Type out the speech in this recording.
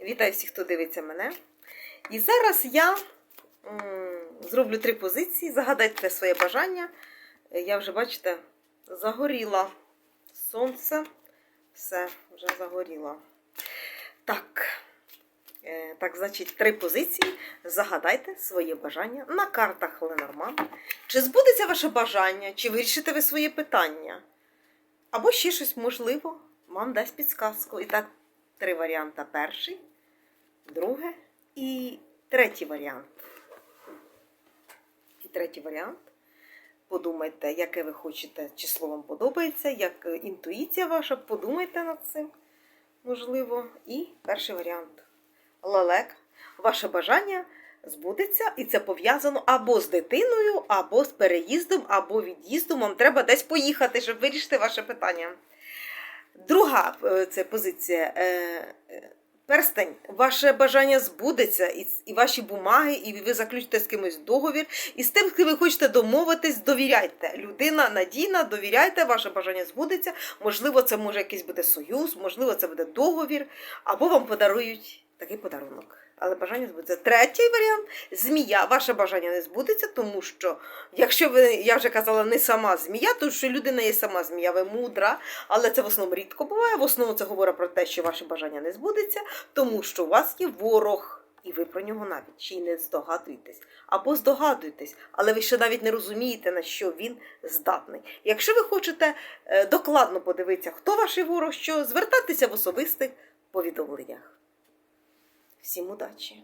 Вітаю всіх, хто дивиться мене. І зараз я зроблю три позиції. Загадайте своє бажання. Я вже, бачите, загоріла сонце. Все, вже загоріло. Так. Е, Так, значить, три позиції. Загадайте своє бажання на картах Ленорман. Чи збудеться ваше бажання, чи вирішите ви своє питання? Або ще щось можливо, вам дасть підсказку. І так, три варіанти. Перший, друге і третій варіант. І третій варіант. Подумайте, яке ви хочете, число вам подобається, як інтуїція ваша, подумайте над цим, можливо. І перший варіант. Лелек, ваше бажання збудеться, і це пов'язано або з дитиною, або з переїздом, або від'їздом. Вам треба десь поїхати, щоб вирішити ваше питання. Друга е, це позиція. е, е, Перстень, ваше бажання збудеться, і, ваші бумаги, і ви заключите з кимось договір. І з тим, з ким ви хочете домовитись, довіряйте. Людина надійна, довіряйте, ваше бажання збудеться. Можливо, це може якийсь буде союз, можливо, це буде договір, або вам подарують такий подарунок. Але бажання збудеться. Третій варіант змія. Ваше бажання не збудеться, тому що, якщо ви, я вже казала, не сама змія, то що людина є сама змія, ви мудра, але це в основному рідко буває. В основному це говорить про те, що ваше бажання не збудеться, тому що у вас є ворог. І ви про нього навіть й не здогадуєтесь. Або здогадуєтесь, але ви ще навіть не розумієте, на що він здатний. Якщо ви хочете е, докладно подивитися, хто ваш ворог, що звертайтеся в особистих повідомленнях. Всім удачі!